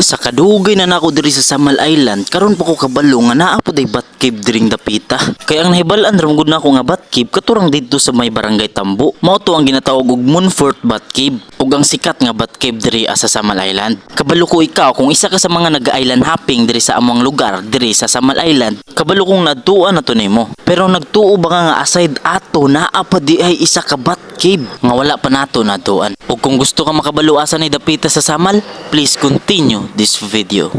Sa kadugay na nako diri sa Samal Island, karon pa ko kabalo nga naa po day Batcave diring dapita. Kaya ang nahibalan ram gud nako nga Batcave katurang didto sa may barangay Tambo. Mao to ang ginatawag og Moonfort Batcave ug ang sikat nga Batcave diri sa Samal Island. Kabalo ko ikaw kung isa ka sa mga nag-island hopping diri sa among lugar diri sa Samal Island, kabalo kong nadtuan na to nimo. Pero nagtuo ba nga aside ato naa pa di ay isa ka Batcave nga wala pa nato natuan. Ug kung gusto ka makabaluasan ni dapita sa Samal, please continue this video.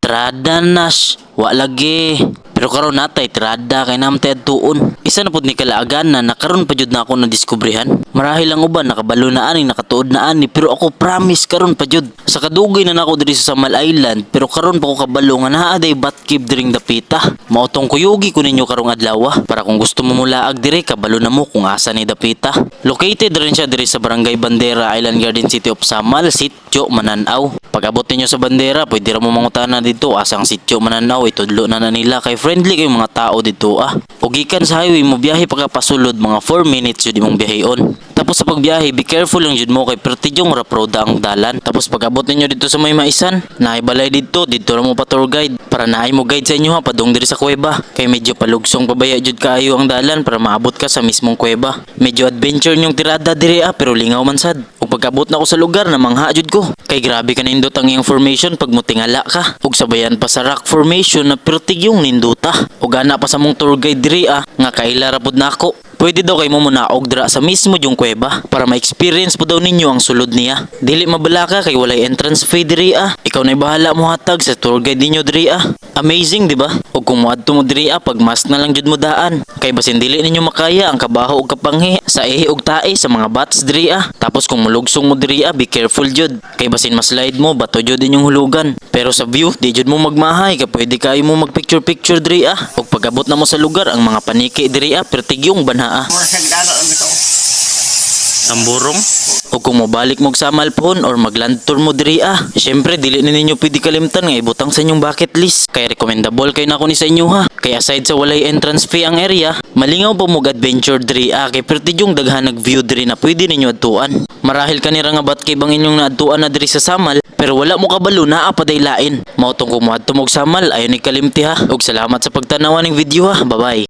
Trada nas, wa lagi. Pero karon natay trada kay namtay adtuon. Isa na pud ni kalaagan na nakaron pa jud na ako na diskubrihan. Marahil lang uban nakabalo na ani nakatuod na ani pero ako promise karon pa jud. Sa kadugay na nako diri sa Samal Island pero karon pa ko kabalo nga naa day Batcave diring dapita. Mao tong kuyugi ko ninyo karong adlaw para kung gusto mo mulaag diri kabalo na mo kung asa ni dapita. Located rin siya diri sa Barangay Bandera, Island Garden City of Samal, Sitio Mananaw. Pag abot ninyo sa bandera, pwede ra mo mangutana dito asang sitio Mananaw, itudlo na na nila kay friendly kay mga tao dito ah. Ug gikan sa highway mo biyahe pagkapasulod mga 4 minutes jud imong biyaheon. Tapos sa pagbiyahe, be careful lang jud mo kay pertidyong raproda ang dalan. Tapos pag abot ninyo dito sa may maisan, naibalay dito, dito ra mo pa tour guide para naay mo guide sa inyo ha padung diri sa kuweba. Kay medyo palugsong pabaya jud kaayo ang dalan para maabot ka sa mismong kuweba. Medyo adventure nyong tirada diri ah pero lingaw man sad. Ug pagabot na ko sa lugar na mangha jud ko. Kay grabe ka nindot ang iyang formation pag mutingala ka. Ug sabayan pa sa rock formation na pertig yung ninduta. Ug ana pa sa mong tour guide diri ah nga kaila ra pud nako. Pwede daw kay mo muna og dra sa mismo yung kuweba para ma-experience po daw ninyo ang sulod niya. Dili mabala ka kay walay entrance fee diri ah. Ikaw na'y bahala mo hatag sa tour guide ninyo diri ah. Amazing di ba? Ug kung moadto mo diri ah pag mas na lang jud mo daan. Kay basin dili ninyo makaya ang kabaho ug kapanghi sa ihi ug tae sa mga bats diri ah. Tapos kung mulugsong mo diri ah be careful jud. Kay basin maslide mo bato jud inyong hulugan. Pero sa view di jud mo magmahay kay pwede kayo mo mag picture picture diri ah. Ug pagabot na mo sa lugar ang mga paniki diri ah pertigyong banha ah. Mura siya gidala ang bitaw. Tamburong? O kung mabalik mo sa Malpon or magland tour mo diri ah. Syempre dili na ninyo pwede kalimtan nga ibutang sa inyong bucket list. Kaya recommendable kay nako ni sa inyo ha. Kaya aside sa walay entrance fee ang area, malingaw pa mo adventure diri ah kay perti yung daghan nag view diri na pwede ninyo adtuan. Marahil kanira nga bat kay bang inyong naadtuan na diri sa Samal pero wala mo kabalo naa pa day lain. Mao tong kumuadto mo og Samal ayon ni kalimti ha. Ug salamat sa pagtanawan ng video ha. Bye bye.